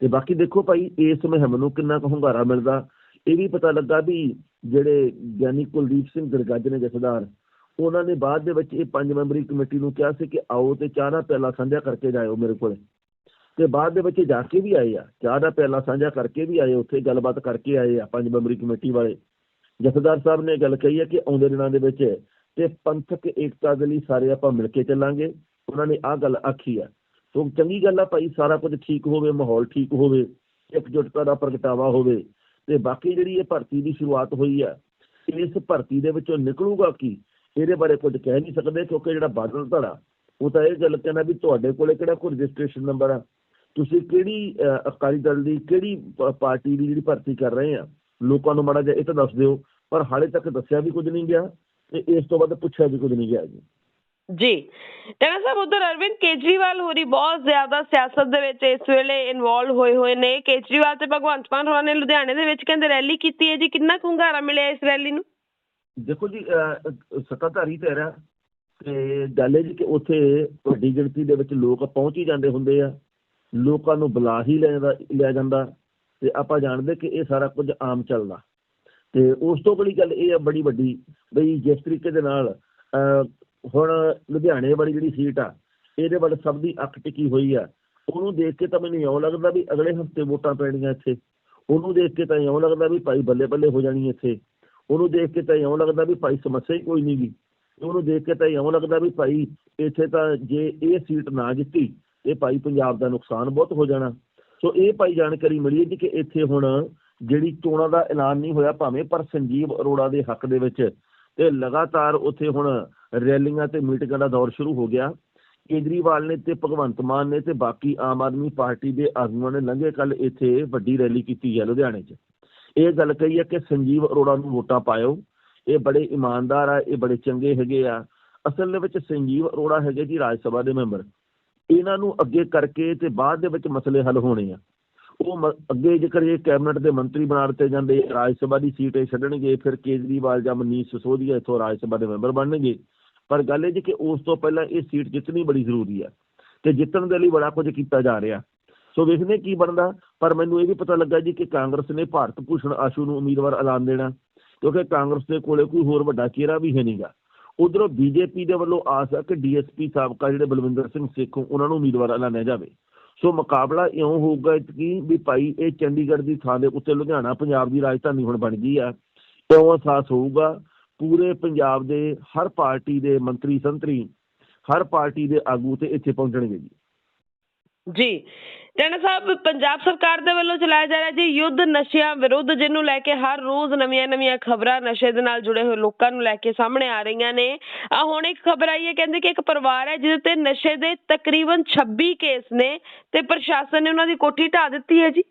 ਤੇ ਬਾਕੀ ਦੇਖੋ ਭਾਈ, ਇਸ ਮੁਹਿੰਮ ਨੂੰ ਕਿੰਨਾ ਕੁ ਹੁੰਗਾਰਾ ਮਿਲਦਾ, ਇਹ ਵੀ ਪਤਾ ਲੱਗਾ ਵੀ ਜਿਹੜੇ ਗਿਆਨੀ ਕੁਲਦੀਪ ਸਿੰਘ ਗੜਗੱਜ ਨੇ ਜਥੇਦਾਰ, ਉਹਨਾਂ ਨੇ ਬਾਅਦ ਦੇ ਵਿੱਚ ਇਹ ਪੰਜ ਮੈਂਬਰੀ ਕਮੇਟੀ ਨੂੰ ਕਿਹਾ ਸੀ ਕਿ ਆਓ ਤੇ ਚਾਹ ਦਾ ਪਿਆਲਾ ਸਾਂਝਾ ਕਰਕੇ ਜਾਇਓ ਮੇਰੇ ਕੋਲ। ਤੇ ਬਾਅਦ ਦੇ ਵਿੱਚ ਜਾ ਕੇ ਵੀ ਆਏ ਆ, ਚਾਹ ਦਾ ਪਿਆਲਾ ਸਾਂਝਾ ਕਰਕੇ ਵੀ ਆਏ, ਉੱਥੇ ਗੱਲਬਾਤ ਕਰਕੇ ਆਏ ਆ ਪੰਜ ਮੈਂਬਰੀ ਕਮੇਟੀ ਵਾਲੇ। ਜਥੇਦਾਰ ਸਾਹਿਬ ਨੇ ਗੱਲ ਕਹੀ ਹੈ ਕਿ ਆਉਂਦੇ ਦਿਨਾਂ ਦੇ ਵਿੱਚ ਤੇ ਪੰਥਕ ਏਕਤਾ ਦੇ ਲਈ ਸਾਰੇ ਆਪਾਂ ਮਿਲ ਕੇ ਚੱਲਾਂਗੇ। ਉਹਨਾਂ ਨੇ ਆਹ ਗੱਲ ਆਖੀ ਆ। ਸੋ ਚੰਗੀ ਗੱਲ ਆ ਭਾਈ, ਸਾਰਾ ਕੁਝ ਠੀਕ ਹੋਵੇ, ਮਾਹੌਲ ਠੀਕ ਹੋਵੇ, ਇਕਜੁੱਟਤਾ ਦਾ ਪ੍ਰਗਟਾਵਾ ਹੋਵੇ ਤੇ ਬਾਕੀ ਜਿਹੜੀ ਇਹ ਭਰਤੀ ਦੀ ਸ਼ੁਰੂਆਤ ਹੋਈ ਆ ਇਸ ਭਰਤੀ ਦੇ ਵਿੱਚੋਂ ਨਿਕਲੂਗਾ ਕੀ? ਇਹਦੇ ਬਾਰੇ ਕੁਝ ਕਹਿ ਨਹੀਂ ਸਕਦੇ ਕਿਉਂਕਿ ਜਿਹੜਾ ਬਾਦਲ ਧੜਾ ਉਹ ਤਾਂ ਇਹ ਗੱਲ ਕਹਿੰਦਾ ਵੀ ਤੁਹਾਡੇ ਕੋਲੇ ਕਿਹੜਾ ਕੋਈ ਰਜਿਸਟ੍ਰੇਸ਼ਨ ਨੰਬਰ ਆ? ਤੁਸੀਂ ਕਿਹੜੀ ਅਹ, ਅਕਾਲੀ ਦਲ ਦੀ ਕਿਹੜੀ ਪਾਰਟੀ ਦੀ ਜਿਹੜੀ ਭਰਤੀ ਕਰ ਰਹੇ ਆ? ਲੋਕਾਂ ਨੂੰ ਮਾੜਾ ਜਿਹਾ ਇਹ ਤਾਂ ਦੱਸ ਦਿਓ ਪਰ ਹਾਲੇ ਤੱਕ ਦੱਸਿਆ ਵੀ ਕੁਝ ਨਹੀਂ ਗਿਆ ਤੇ ਇਸ ਤੋਂ ਬਾਅਦ ਪੁੱਛਿਆ ਵੀ ਕੁਝ ਨਹੀਂ ਗਿਆ ਜੀ। ਜੀ। ਟਣਾ ਸਾਹਿਬ ਉਧਰ ਅਰਵਿੰਦ ਕੇਜਰੀਵਾਲ ਹੋਰੀ ਬਹੁਤ ਜ਼ਿਆਦਾ ਸਿਆਸਤ ਦੇ ਵਿੱਚ ਇਸ ਵੇਲੇ ਇਨਵੋਲਵ ਹੋਏ ਹੋਏ ਨੇ। ਕੇਜਰੀਵਾਲ ਤੇ ਭਗਵੰਤ ਮਾਨ ਹੋਰਾਂ ਨੇ ਲੁਧਿਆਣੇ ਦੇ ਵਿੱਚ ਕਹਿੰਦੇ ਰੈਲੀ ਕੀਤੀ ਹੈ ਜੀ। ਕਿੰਨਾ ਕੁ ਮਿਲਿਆ ਇਸ ਰੈਲੀ ਨੂੰ? ਦੇਖੋ ਜੀ ਸੱਤਾਧਾਰੀ ਧਿਰ ਤੇ ਗੱਲ ਇਹ ਜੀ ਕਿ ਉੱਥੇ ਵੱਡੀ ਗਿਣਤੀ ਦੇ ਵਿੱਚ ਲੋਕ ਪਹੁੰਚ ਹੀ ਜਾਂਦੇ ਹੁੰਦੇ ਆ। ਲੋਕਾਂ ਨੂੰ ਬੁਲਾ ਹੀ ਲੈਂਦਾ, ਲਿਆ ਜਾਂਦਾ। ਤੇ ਆਪਾਂ ਜਾਣਦੇ ਕਿ ਇਹ ਸਾਰਾ ਕੁਝ ਆਮ ਚੱਲਦਾ। ਤੇ ਉਸ ਤੋਂ ਬੜੀ ਗੱਲ ਇਹ ਆ ਬੜੀ ਵੱਡੀ, ਬਈ ਜਿਸ ਤਰੀਕੇ ਦੇ ਨਾਲ ਹੁਣ ਲੁਧਿਆਣੇ ਵਾਲੀ ਜਿਹੜੀ ਸੀਟ ਆ, ਇਹਦੇ ਵੱਲ ਸਭ ਦੀ ਅੱਖ ਟਿਕੀ ਹੋਈ ਆ। ਉਹਨੂੰ ਦੇਖ ਕੇ ਤਾਂ ਮੈਨੂੰ ਇਉਂ ਲੱਗਦਾ ਵੀ ਅਗਲੇ ਹਫ਼ਤੇ ਵੋਟਾਂ ਪੈਣੀਆਂ ਇੱਥੇ। ਉਹਨੂੰ ਦੇਖ ਕੇ ਤਾਂ ਇਉਂ ਲੱਗਦਾ ਵੀ ਭਾਈ ਬੱਲੇ ਬੱਲੇ ਹੋ ਜਾਣੀ ਇੱਥੇ। ਉਹਨੂੰ ਦੇਖ ਕੇ ਤਾਂ ਇਉਂ ਲੱਗਦਾ ਵੀ ਭਾਈ ਸਮੱਸਿਆ ਹੀ ਕੋਈ ਨਹੀਂ ਉਹਨੂੰ ਦੇਖ ਕੇ ਤਾਂ ਇਉਂ ਲੱਗਦਾ ਵੀ ਭਾਈ ਇੱਥੇ ਤਾਂ ਜੇ ਇਹ ਸੀਟ ਨਾ ਜਿੱਤੀ, ਇਹ ਭਾਈ ਪੰਜਾਬ ਦਾ ਨੁਕਸਾਨ ਬਹੁਤ ਹੋ ਜਾਣਾ। ਸੋ ਇਹ ਭਾਈ ਜਾਣਕਾਰੀ ਮਿਲੀ ਹੈ ਜੀ ਕਿ ਇੱਥੇ ਹੁਣ ਜਿਹੜੀ ਚੋਣਾਂ ਦਾ ਐਲਾਨ ਨਹੀਂ ਹੋਇਆ, ਭਾਵੇਂ ਪਰ ਸੰਜੀਵ ਅਰੋੜਾ ਦੇ ਹੱਕ ਦੇ ਵਿੱਚ, ਤੇ ਲਗਾਤਾਰ ਉੱਥੇ ਹੁਣ ਰੈਲੀਆਂ ਤੇ ਮੀਟਿੰਗਾਂ ਦਾ ਦੌਰ ਸ਼ੁਰੂ ਹੋ ਗਿਆ। ਕੇਜਰੀਵਾਲ ਨੇ ਤੇ ਭਗਵੰਤ ਮਾਨ ਨੇ ਤੇ ਬਾਕੀ ਆਮ ਆਦਮੀ ਪਾਰਟੀ ਦੇ ਆਗੂਆਂ ਨੇ ਲੰਘੇ ਕੱਲ ਇੱਥੇ ਵੱਡੀ ਰੈਲੀ ਕੀਤੀ ਹੈ ਲੁਧਿਆਣੇ 'ਚ। ਇਹ ਗੱਲ ਕਹੀ ਹੈ ਕਿ ਸੰਜੀਵ ਅਰੋੜਾ ਨੂੰ ਵੋਟਾਂ ਪਾਇਓ। ਇਹ ਬੜੇ ਇਮਾਨਦਾਰ ਆ, ਇਹ ਬੜੇ ਚੰਗੇ ਹੈਗੇ ਆ। ਅਸਲ ਦੇ ਵਿੱਚ ਸੰਜੀਵ ਅਰੋੜਾ ਹੈਗੇ ਜੀ ਰਾਜ ਸਭਾ ਦੇ ਮੈਂਬਰ। ਇਹਨਾਂ ਨੂੰ ਅੱਗੇ ਕਰਕੇ ਤੇ ਬਾਅਦ ਦੇ ਵਿੱਚ ਮਸਲੇ ਹੱਲ ਹੋਣੇ ਆ। ਉਹ ਮ- ਅੱਗੇ ਜੇਕਰ ਇਹ ਕੈਬਨਿਟ ਦੇ ਮੰਤਰੀ ਬਣਾ ਦਿੱਤੇ ਜਾਂਦੇ, ਰਾਜ ਸਭਾ ਦੀ ਸੀਟ ਇਹ ਛੱਡਣਗੇ, ਫਿਰ ਕੇਜਰੀਵਾਲ ਜਾਂ ਮਨੀਸ਼ ਸਿਸੋਦੀਆ ਇੱਥੋਂ ਰਾਜ ਸਭਾ ਦੇ ਮੈਂਬਰ ਬਣਨਗੇ। ਪਰ ਗੱਲ ਇਹ ਜੀ ਕਿ ਉਸ ਤੋਂ ਪਹਿਲਾਂ ਇਹ ਸੀਟ ਜਿੱਤਣੀ ਬੜੀ ਜ਼ਰੂਰੀ ਆ ਤੇ ਜਿੱਤਣ ਦੇ ਲਈ ਬੜਾ ਕੁਝ ਕੀਤਾ ਜਾ ਰਿਹਾ। ਸੋ ਵੇਖਦੇ ਕੀ ਬਣਦਾ, ਪਰ ਮੈਨੂੰ ਇਹ ਵੀ ਪਤਾ ਲੱਗਾ ਜੀ ਕਿ ਕਾਂਗਰਸ ਨੇ ਭਾਰਤ ਭੂਸ਼ਣ ਆਸ਼ੂ ਨੂੰ ਉਮੀਦਵਾਰ ਐਲਾਨ ਦੇਣਾ, ਕਿਉਂਕਿ ਕਾਂਗਰਸ ਦੇ ਕੋਲੇ ਕੋਈ ਹੋਰ ਵੱਡਾ ਚਿਹਰਾ ਵੀ ਹੈ ਨਹੀਂਗਾ। ਉਧਰੋਂ ਬੀਜੇਪੀ ਦੇ ਵੱਲੋਂ ਆਸ ਹੈ ਕਿ ਡੀਐਸਪੀ ਸਾਬਕਾ ਜਿਹੜੇ ਬਲਵਿੰਦਰ ਸਿੰਘ ਸੇਖੋਂ ਉਹਨਾਂ ਨੂੰ ਉਮੀਦਵਾਰ ਐਲਾਨਿਆ ਜਾਵੇ। ਸੋ ਮੁਕਾਬਲਾ ਇਉਂ ਹੋਊਗਾ ਕਿ ਵੀ ਭਾਈ ਇਹ ਚੰਡੀਗੜ੍ਹ ਦੀ ਥਾਂ ਦੇ ਉੱਤੇ ਲੁਧਿਆਣਾ, ਪੰਜਾਬ ਦੀ ਰਾਜਧਾਨੀ ਹੁਣ ਬਣ ਗਈ ਆ। ਇਉਂ ਅਹਿਸਾਸ ਹੋਊਗਾ ਪੂਰੇ ਪੰਜਾਬ ਦੇ ਹਰ ਪਾਰਟੀ ਦੇ ਮੰਤਰੀ ਸੰਤਰੀ, ਹਰ ਪਾਰਟੀ ਦੇ ਆਗੂ ਤੇ ਇੱਥੇ ਪਹੁੰਚਣਗੇ ਜੀ। ਜੀ, ਟੈਣਾ ਸਾਹਿਬ, ਪੰਜਾਬ ਸਰਕਾਰ ਦੇ ਵੱਲੋਂ ਚਲਾਇਆ ਜਾ ਰਿਹਾ ਜੀ ਯੁੱਧ ਨਸ਼ਿਆਂ ਵਿਰੁੱਧ, ਜਿਹਨੂੰ ਲੈ ਕੇ ਹਰ ਰੋਜ਼ ਨਵੀਆਂ-ਨਵੀਆਂ ਖਬਰਾਂ ਨਸ਼ੇ ਦੇ ਨਾਲ ਜੁੜੇ ਹੋਏ ਲੋਕਾਂ ਨੂੰ ਲੈ ਕੇ ਸਾਹਮਣੇ ਆ ਰਹੀਆਂ ਨੇ। ਆ ਹੁਣ ਇੱਕ ਖਬਰ ਆਈ ਹੈ, ਕਹਿੰਦੇ ਕਿ ਇੱਕ ਪਰਿਵਾਰ ਹੈ ਜਿਹਦੇ ਤੇ ਨਸ਼ੇ ਦੇ ਤਕਰੀਬਨ 26 ਕੇਸ ਨੇ ਤੇ ਪ੍ਰਸ਼ਾਸਨ ਨੇ ਉਹਨਾਂ ਦੀ ਕੋਠੀ ਢਾ ਦਿੱਤੀ ਹੈ ਜੀ।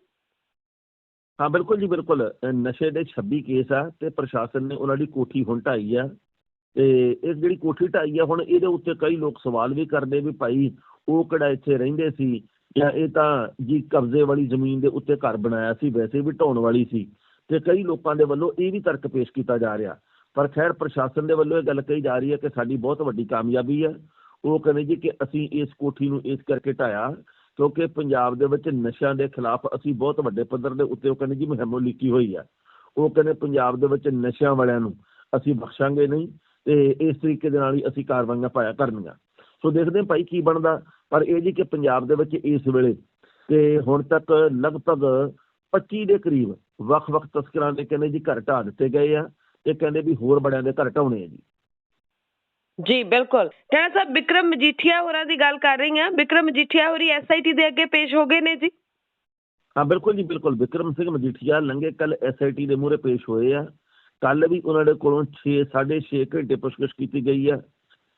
ਹਾਂ, ਬਿਲਕੁਲ ਜੀ, ਬਿਲਕੁਲ। ਨਸ਼ੇ ਦੇ 26 ਕੇਸ ਆ ਤੇ ਪ੍ਰਸ਼ਾਸਨ ਨੇ ਉਹਨਾਂ ਦੀ ਕੋਠੀ ਹੁਣ ਢਾਈ ਆ ਤੇ ਇਹ ਜਿਹੜੀ ਕੋਠੀ ਢਾਈ ਆ, ਹੁਣ ਇਹਦੇ ਉੱਤੇ ਕਈ ਲੋਕ ਸਵਾਲ ਵੀ ਕਰਦੇ ਵੀ ਭਾਈ ਉਹ ਕਿਹੜਾ ਇੱਥੇ ਰਹਿੰਦੇ ਸੀ ਜਾਂ ਇਹ ਤਾਂ ਜੀ ਕਬਜ਼ੇ ਵਾਲੀ ਜ਼ਮੀਨ ਦੇ ਉੱਤੇ ਘਰ ਬਣਾਇਆ ਸੀ, ਵੈਸੇ ਵੀ ਢਾਉਣ ਵਾਲੀ ਸੀ ਤੇ ਕਈ ਲੋਕਾਂ ਦੇ ਵੱਲੋਂ ਇਹ ਵੀ ਤਰਕ ਪੇਸ਼ ਕੀਤਾ ਜਾ ਰਿਹਾ। ਪਰ ਖੈਰ ਪ੍ਰਸ਼ਾਸਨ ਦੇ ਵੱਲੋਂ ਇਹ ਗੱਲ ਕਹੀ ਜਾ ਰਹੀ ਹੈ ਕਿ ਸਾਡੀ ਬਹੁਤ ਵੱਡੀ ਕਾਮਯਾਬੀ ਹੈ ਉਹ ਕਹਿੰਦੇ ਜੀ ਕਿ ਅਸੀਂ ਇਸ ਕੋਠੀ ਨੂੰ ਇਸ ਕਰਕੇ ਢਾਇਆ ਕਿਉਂਕਿ ਪੰਜਾਬ ਦੇ ਵਿੱਚ ਨਸ਼ਿਆਂ ਦੇ ਖਿਲਾਫ ਅਸੀਂ ਬਹੁਤ ਵੱਡੇ ਪੱਧਰ ਦੇ ਉੱਤੇ ਉਹ ਕਹਿੰਦੇ ਜੀ ਮੁਹਿੰਮ ਲਿਖੀ ਹੋਈ ਆ। ਉਹ ਕਹਿੰਦੇ ਪੰਜਾਬ ਦੇ ਵਿੱਚ ਨਸ਼ਿਆਂ ਵਾਲਿਆਂ ਨੂੰ ਅਸੀਂ ਬਖਸ਼ਾਂਗੇ ਨਹੀਂ ਤੇ ਇਸ ਤਰੀਕੇ ਦੇ ਨਾਲ ਹੀ ਅਸੀਂ ਕਾਰਵਾਈਆਂ ਪਾਇਆ ਕਰਨੀਆਂ। ਸੋ ਦੇਖਦੇ ਹਾਂ ਭਾਈ ਕੀ ਬਣਦਾ। ਪਰ ਇਹ ਜੀ ਕਿ ਪੰਜਾਬ ਦੇ ਵਿੱਚ ਇਸ ਵੇਲੇ ਤੇ ਹੁਣ ਤੱਕ ਲਗਭਗ 25 ਦੇ ਕਰੀਬ ਵੱਖ-ਵੱਖ ਤਸਕਰਾਂ ਦੇ ਕਹਿੰਦੇ ਜੀ ਘਰ ਢਾਹ ਦਿੱਤੇ ਗਏ ਆ ਤੇ ਕਹਿੰਦੇ ਵੀ ਹੋਰ ਬੜਿਆਂ ਦੇ ਘਰ ਢਾਉਣੇ ਆ ਜੀ। ਜੀ, ਬਿਲਕੁਲ। ਟੈਣਾ ਸਾਹਿਬ ਵਿਕਰਮ ਮਜੀਠੀਆ ਹੋਰਾਂ ਦੀ ਗੱਲ ਕਰ ਰਹੀ ਹਾਂ। ਵਿਕਰਮ ਮਜੀਠੀਆ ਹੋਰੀ ਐਸਆਈਟੀ ਦੇ ਅੱਗੇ ਪੇਸ਼ ਹੋ ਗਏ ਨੇ ਜੀ। ਹਾਂ, ਬਿਲਕੁਲ ਜੀ, ਬਿਲਕੁਲ। ਵਿਕਰਮ ਸਿੰਘ ਮਜੀਠੀਆ ਲੰਗੇ ਕੱਲ ਐਸਆਈਟੀ ਦੇ ਮੂਹਰੇ ਪੇਸ਼ ਹੋਏ ਆ। ਕੱਲ ਵੀ ਉਹਨਾਂ ਦੇ ਕੋਲੋਂ 6 6.5 ਘੰਟੇ ਪੁੱਛਗਿੱਛ ਕੀਤੀ ਗਈ ਆ।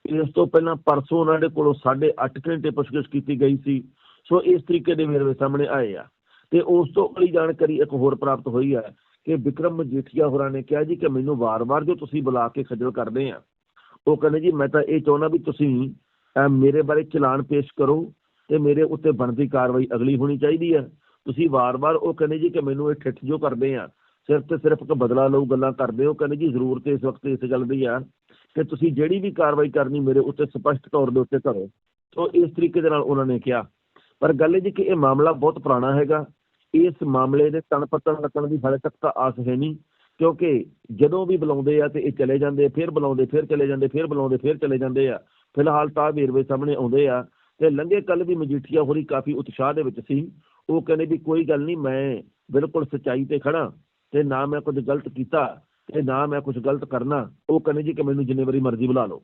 ਇਸ ਤੋਂ ਪਹਿਲਾਂ ਪਰਸੋਂ ਉਹਨਾਂ ਦੇ ਕੋਲੋਂ 8.5 ਘੰਟੇ ਪੁੱਛਗਿੱਛ ਕੀਤੀ ਗਈ ਸੀ। ਸੋ ਇਸ ਤਰੀਕੇ ਦੇ ਮੇਰੇ ਸਾਹਮਣੇ ਆਏ ਆ। ਤੇ ਉਸ ਤੋਂ ਅਗਲੀ ਜਾਣਕਾਰੀ ਇੱਕ ਹੋਰ ਪ੍ਰਾਪਤ ਹੋਈ ਹੈ ਕਿ ਵਿਕਰਮ ਮਜੀਠੀਆ ਹੋਰਾਂ ਨੇ ਕਿਹਾ ਜੀ ਕਿ ਮੈਨੂੰ ਵਾਰ-ਵਾਰ ਜੋ ਤੁਸੀਂ ਬੁਲਾ ਕੇ ਖੱਜਲ ਕਰਦੇ ਆ ਉਹ ਕਹਿੰਦੇ ਜੀ, ਮੈਂ ਤਾਂ ਇਹ ਚਾਹੁੰਦਾ ਵੀ ਤੁਸੀਂ ਮੇਰੇ ਬਾਰੇ ਚਲਾਨ ਪੇਸ਼ ਕਰੋ ਤੇ ਮੇਰੇ ਉੱਤੇ ਬਣਦੀ ਕਾਰਵਾਈ ਅਗਲੀ ਹੋਣੀ ਚਾਹੀਦੀ ਹੈ ਤੁਸੀਂ ਵਾਰ-ਵਾਰ ਉਹ ਕਹਿੰਦੇ ਜੀ ਕਿ ਮੈਨੂੰ ਇਹ ਠਿੱਠ ਜੋ ਕਰਦੇ ਆ, ਸਿਰਫ ਤੇ ਸਿਰਫ ਇੱਕ ਬਦਲਾ ਲਊ ਗੱਲਾਂ ਕਰਦੇ ਹੋ ਕਹਿੰਦੇ ਜੀ ਜ਼ਰੂਰਤ ਇਸ ਵਕਤ ਇਸ ਗੱਲ ਦੀ ਆ ਕਿ ਤੁਸੀਂ ਜਿਹੜੀ ਵੀ ਕਾਰਵਾਈ ਕਰਨੀ ਮੇਰੇ ਉੱਤੇ ਸਪਸ਼ਟ ਤੌਰ ਦੇ ਉੱਤੇ ਕਰੋ। ਸੋ ਇਸ ਤਰੀਕੇ ਦੇ ਨਾਲ ਉਹਨਾਂ ਨੇ ਕਿਹਾ। ਪਰ ਗੱਲ ਇਹ ਜੀ ਕਿ ਇਹ ਮਾਮਲਾ ਬਹੁਤ ਪੁਰਾਣਾ ਹੈਗਾ। ਇਸ ਮਾਮਲੇ ਦੇ ਤਣ ਪੱਤਣ ਲੱਗਣ ਦੀ ਹਾਲੇ ਤੱਕ ਤਾਂ ਆਸ ਹੈ ਨਹੀਂ। ਕਿਉਂਕਿ ਜਦੋਂ ਵੀ ਬੁਲਾਉਂਦੇ ਆ ਤੇ ਇਹ ਚਲੇ ਜਾਂਦੇ, ਫਿਰ ਬੁਲਾਉਂਦੇ, ਫਿਰ ਚਲੇ ਜਾਂਦੇ, ਫਿਰ ਬੁਲਾਉਂਦੇ, ਫਿਰ ਚਲੇ ਜਾਂਦੇ ਆ। ਫਿਲਹਾਲ ਤਾਂ ਵੇਰਵੇ ਸਾਹਮਣੇ ਆਉਂਦੇ ਆ ਤੇ ਲੰਘੇ ਕੱਲ ਵੀ ਮਜੀਠੀਆ ਹੋਰੀ ਕਾਫੀ ਉਤਸ਼ਾਹ ਦੇ ਵਿੱਚ ਸੀ। ਉਹ ਕਹਿੰਦੇ ਵੀ ਕੋਈ ਗੱਲ ਨਹੀਂ, ਮੈਂ ਬਿਲਕੁਲ ਸੱਚਾਈ ਤੇ ਖੜਾ ਤੇ ਨਾ ਮੈਂ ਕੁਝ ਗਲਤ ਕੀਤਾ ਤੇ ਨਾ ਮੈਂ ਕੁਝ ਗਲਤ ਕਰਨਾ। ਉਹ ਕਹਿੰਦੇ ਜੀ ਕਿ ਮੈਨੂੰ ਜਿੰਨੇ ਵਾਰੀ ਮਰਜ਼ੀ ਬੁਲਾ ਲਓ।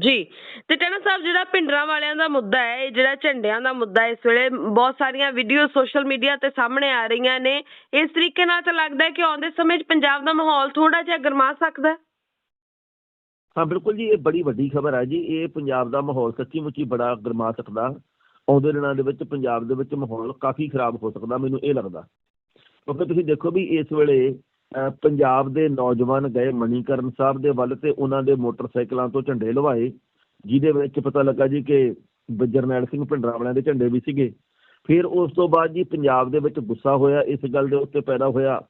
ਜੀ। ਤੇ ਟੈਣਾ ਸਾਹਿਬ, ਜਿਹੜਾ ਪਿੰਡਰਾਂ ਵਾਲਿਆਂ ਦਾ ਮੁੱਦਾ ਹੈ, ਇਹ ਜਿਹੜਾ ਝੰਡਿਆਂ ਦਾ ਮੁੱਦਾ ਹੈ, ਇਸ ਵੇਲੇ ਬਹੁਤ ਸਾਰੀਆਂ ਵੀਡੀਓ ਸੋਸ਼ਲ ਮੀਡੀਆ ਤੇ ਸਾਹਮਣੇ ਆ ਰਹੀਆਂ ਨੇ। ਇਸ ਤਰੀਕੇ ਨਾਲ ਤਾਂ ਲੱਗਦਾ ਹੈ ਕਿ ਆਉਂਦੇ ਸਮੇਂ 'ਚ ਪੰਜਾਬ ਦਾ ਮਾਹੌਲ ਥੋੜਾ ਜਿਹਾ ਗਰਮਾ ਸਕਦਾ ਹੈ। ਹਾਂ, ਬਿਲਕੁਲ ਜੀ, ਇਹ ਬੜੀ ਵੱਡੀ ਖਬਰ ਹੈ ਜੀ। ਇਹ ਪੰਜਾਬ ਦਾ ਮਾਹੌਲ ਸੱਚੀ ਮੁੱਚੀ ਬੜਾ ਗਰਮਾ ਸਕਦਾ। ਆਉਂਦੇ ਦਿਨਾਂ ਦੇ ਵਿੱਚ ਪੰਜਾਬ ਦੇ ਵਿੱਚ ਮਾਹੌਲ ਕਾਫੀ ਖਰਾਬ ਹੋ ਸਕਦਾ, ਮੈਨੂੰ ਇਹ ਲੱਗਦਾ। ਕਿਉਂਕਿ ਤੁਸੀਂ ਦੇਖੋ ਵੀ ਇਸ ਵੇਲੇ ਪੰਜਾਬ ਦੇ ਨੌਜਵਾਨ ਗਏ ਮਣੀਕਰਨ ਸਾਹਿਬ ਦੇ ਵੱਲ ਤੇ ਉਹਨਾਂ ਦੇ ਮੋਟਰਸਾਈਕਲਾਂ ਤੋਂ ਝੰਡੇ ਲਵਾਏ, ਜਿਹਦੇ ਵਿੱਚ ਪਤਾ ਲੱਗਾ ਜੀ ਕਿ ਬ- ਜਰਨੈਲ ਸਿੰਘ ਭਿੰਡਰਾਂ ਵਾਲਿਆਂ ਦੇ ਝੰਡੇ ਵੀ ਸੀਗੇ। ਫਿਰ ਉਸ ਤੋਂ ਬਾਅਦ ਜੀ ਪੰਜਾਬ ਦੇ ਵਿੱਚ ਗੁੱਸਾ ਹੋਇਆ, ਇਸ ਗੱਲ ਦੇ ਉੱਤੇ ਪੈਦਾ ਹੋਇਆ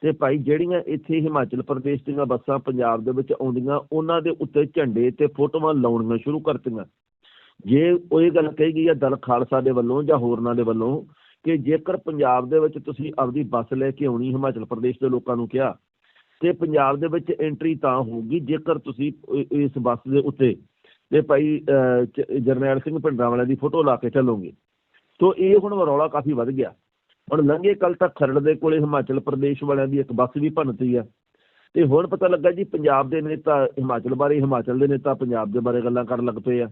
ਤੇ ਭਾਈ ਜਿਹੜੀਆਂ ਇੱਥੇ ਹਿਮਾਚਲ ਪ੍ਰਦੇਸ਼ ਦੀਆਂ ਬੱਸਾਂ ਪੰਜਾਬ ਦੇ ਵਿੱਚ ਆਉਂਦੀਆਂ, ਉਹਨਾਂ ਦੇ ਉੱਤੇ ਝੰਡੇ ਤੇ ਫੋਟੋਆਂ ਲਾਉਣੀਆਂ ਸ਼ੁਰੂ ਕਰਤੀਆਂ। ਜੇ ਉਹ ਇਹ ਗੱਲ ਕਹੀ ਗਈ ਹੈ ਦਲ ਖਾਲਸਾ ਦੇ ਵੱਲੋਂ ਜਾਂ ਹੋਰਨਾਂ ਦੇ ਵੱਲੋਂ ਕਿ ਜੇਕਰ ਪੰਜਾਬ ਦੇ ਵਿੱਚ ਤੁਸੀਂ ਆਪਦੀ ਬੱਸ ਲੈ ਕੇ ਆਉਣੀ, ਹਿਮਾਚਲ ਪ੍ਰਦੇਸ਼ ਦੇ ਲੋਕਾਂ ਨੂੰ ਕਿਹਾ, ਤੇ ਪੰਜਾਬ ਦੇ ਵਿੱਚ ਐਂਟਰੀ ਤਾਂ ਹੋਊਗੀ, ਜੇਕਰ ਤੁਸੀਂ ਇਸ ਬੱਸ ਦੇ ਉੱਤੇ ਤੇ ਭਾਈ ਜਰਨੈਲ ਸਿੰਘ ਭਿੰਡਰਾਂ ਵਾਲਿਆਂ ਦੀ ਫੋਟੋ ਲਾ ਕੇ ਚੱਲੋਗੇ, ਤੋਂ ਇਹ ਹੁਣ ਰੌਲਾ ਕਾਫੀ ਵੱਧ ਗਿਆ। ਹੁਣ ਲੰਘੇ ਕੱਲ ਤੱਕ ਖਰੜ ਦੇ ਕੋਲੇ ਹਿਮਾਚਲ ਪ੍ਰਦੇਸ਼ ਵਾਲਿਆਂ ਦੀ ਇੱਕ ਬੱਸ ਵੀ ਭੰਨਤੀ ਆ। ਤੇ ਹੁਣ ਪਤਾ ਲੱਗਾ ਜੀ ਪੰਜਾਬ ਦੇ ਨੇਤਾ ਹਿਮਾਚਲ ਬਾਰੇ, ਹਿਮਾਚਲ ਦੇ ਨੇਤਾ ਪੰਜਾਬ ਦੇ ਬਾਰੇ ਗੱਲਾਂ ਕਰਨ ਲੱਗ ਪਏ ਆ।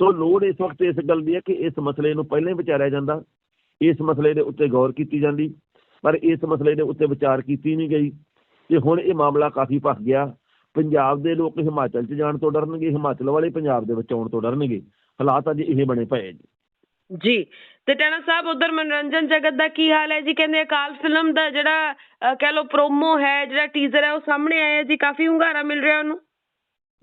ਸੋ ਲੋੜ ਇਸ ਵਕਤ ਇਸ ਗੱਲ ਦੀ ਹੈ ਕਿ ਇਸ ਮਸਲੇ ਨੂੰ ਪਹਿਲਾਂ ਹੀ ਵਿਚਾਰਿਆ ਜਾਂਦਾ। ਇਸ ਮਸਲੇ ਦੇ ਉੱਤੇ ਗੌਰ ਕੀਤੀ ਜਾਂਦੀ ਪਰ ਇਸ ਮਸਲੇ ਦੇ ਉੱਤੇ ਵਿਚਾਰ ਕੀਤੀ ਨਹੀਂ ਗਈ। ਤੇ ਹੁਣ ਇਹ ਮਾਮਲਾ ਕਾਫੀ ਭਖ ਗਿਆ। ਪੰਜਾਬ ਦੇ ਲੋਕ ਹਿਮਾਚਲ 'ਚ ਜਾਣ ਤੋਂ ਡਰਨਗੇ ਹਿਮਾਚਲ ਵਾਲੇ ਪੰਜਾਬ ਦੇ ਵਿੱਚ ਆਉਣ ਤੋਂ ਡਰਨਗੇ। ਹਾਲਾਤ ਅੱਜ ਇਹ ਬਣੇ ਪਏ ਜੀ ਜੀ ਤੇ ਟੈਣਾ ਸਾਹਿਬ ਉਧਰ ਮਨੋਰੰਜਨ ਜਗਤ ਦਾ ਕੀ ਹਾਲ ਹੈ ਜੀ? ਕਹਿੰਦੇ ਅਕਾਲ ਫਿਲਮ ਦਾ ਜਿਹੜਾ ਕਹਿ ਲਓ ਪ੍ਰੋਮੋ ਹੈ ਜਿਹੜਾ ਟੀਜ਼ਰ ਹੈ ਉਹ ਸਾਹਮਣੇ ਆਇਆ ਜੀ। ਕਾਫੀ ਹੁੰਗਾਰਾ ਮਿਲ ਰਿਹਾ ਉਹਨੂੰ।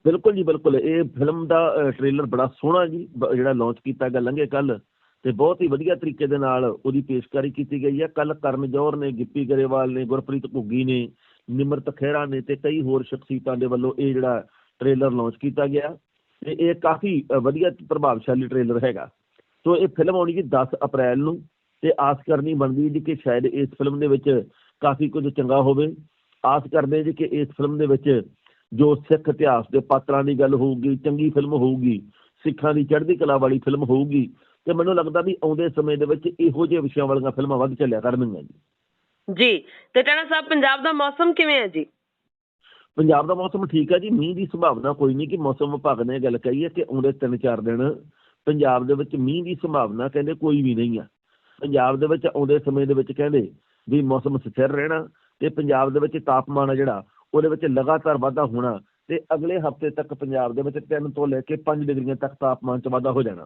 ਬਿਲਕੁਲ ਜੀ ਬਿਲਕੁਲ। ਇਹ ਫਿਲਮ ਦਾ ਟ੍ਰੇਲਰ ਬੜਾ ਸੋਹਣਾ ਜੀ ਜਿਹੜਾ ਲਾਂਚ ਕੀਤਾ ਗਿਆ ਲੰਘੇ ਕੱਲ ਤੇ ਬਹੁਤ ਹੀ ਵਧੀਆ ਤਰੀਕੇ ਦੇ ਨਾਲ ਉਹਦੀ ਪੇਸ਼ਕਾਰੀ ਕੀਤੀ ਗਈ ਹੈ। ਕੱਲ ਕਰਨ ਜੌਹਰ ਨੇ, ਗਿੱਪੀ ਗਰੇਵਾਲ ਨੇ, ਗੁਰਪ੍ਰੀਤ ਘੁੱਗੀ ਨੇ, ਨਿਮਰਤ ਖਹਿਰਾ ਨੇ ਤੇ ਕਈ ਹੋਰ ਸ਼ਖਸੀਅਤਾਂ ਦੇ ਵੱਲੋਂ ਇਹ ਜਿਹੜਾ ਟ੍ਰੇਲਰ ਲਾਂਚ ਕੀਤਾ ਗਿਆ। ਤੇ ਇਹ ਕਾਫੀ ਵਧੀਆ ਪ੍ਰਭਾਵਸ਼ਾਲੀ ਟ੍ਰੇਲਰ ਹੈਗਾ। ਸੋ ਇਹ ਫਿਲਮ ਆਉਣੀ ਜੀ 10 ਅਪ੍ਰੈਲ ਨੂੰ ਤੇ ਆਸ ਕਰਨੀ ਬਣਦੀ ਜੀ ਕਿ ਸ਼ਾਇਦ ਇਸ ਫਿਲਮ ਦੇ ਵਿੱਚ ਕਾਫੀ ਕੁਝ ਚੰਗਾ ਹੋਵੇ। ਆਸ ਕਰਦੇ ਜੀ ਕਿ ਇਸ ਫਿਲਮ ਦੇ ਵਿੱਚ ਜੋ ਸਿੱਖ ਇਤਿਹਾਸ ਦੇ ਪਾਤਰਾਂ ਦੀ ਗੱਲ ਹੋਊਗੀ, ਚੰਗੀ ਫਿਲਮ ਹੋਊਗੀ, ਸਿੱਖਾਂ ਦੀ ਚੜ੍ਹਦੀ ਕਲਾ ਵਾਲੀ ਫਿਲਮ ਹੋਊਗੀ ਤੇ ਮੈਨੂੰ ਲੱਗਦਾ ਵੀ ਆਉਂਦੇ ਸਮੇਂ ਦੇ ਵਿੱਚ ਇਹੋ ਜਿਹੇ ਵਿਸ਼ਿਆਂ ਵਾਲੀਆਂ ਫਿਲਮਾਂ ਵੱਧ ਚੱਲਿਆ ਕਰਨਗੀਆਂ ਜੀ। ਜੀ ਤੇ ਟੈਣਾ ਸਾਹਿਬ ਪੰਜਾਬ ਦਾ ਮੌਸਮ ਕਿਵੇਂ ਹੈ ਜੀ? ਪੰਜਾਬ ਦਾ ਮੌਸਮ ਠੀਕ ਹੈ ਜੀ ਮੀਂਹ ਦੀ ਸੰਭਾਵਨਾ ਕੋਈ ਨਹੀਂ ਕਿ ਮੌਸਮ ਵਿਭਾਗ ਨੇ ਗੱਲ ਕਹੀ ਹੈ ਕਿ ਆਉਂਦੇ 3-4 ਦਿਨ ਪੰਜਾਬ ਦੇ ਵਿੱਚ ਮੀਂਹ ਦੀ ਸੰਭਾਵਨਾ ਕਹਿੰਦੇ ਕੋਈ ਵੀ ਨਹੀਂ ਆ। ਪੰਜਾਬ ਦੇ ਵਿੱਚ ਆਉਂਦੇ ਸਮੇਂ ਦੇ ਵਿੱਚ ਕਹਿੰਦੇ ਵੀ ਮੌਸਮ ਸਥਿਰ ਰਹਿਣਾ ਤੇ ਪੰਜਾਬ ਦੇ ਵਿੱਚ ਤਾਪਮਾਨ ਆ ਜਿਹੜਾ ਉਹਦੇ ਵਿੱਚ ਲਗਾਤਾਰ ਵਾਧਾ ਹੋਣਾ ਤੇ ਅਗਲੇ ਹਫ਼ਤੇ ਤੱਕ ਪੰਜਾਬ ਦੇ ਵਿੱਚ 3 ਤੋਂ ਲੈ ਕੇ 5 ਡਿਗਰੀਆਂ ਤੱਕ ਤਾਪਮਾਨ 'ਚ ਵਾਧਾ ਹੋ ਜਾਣਾ।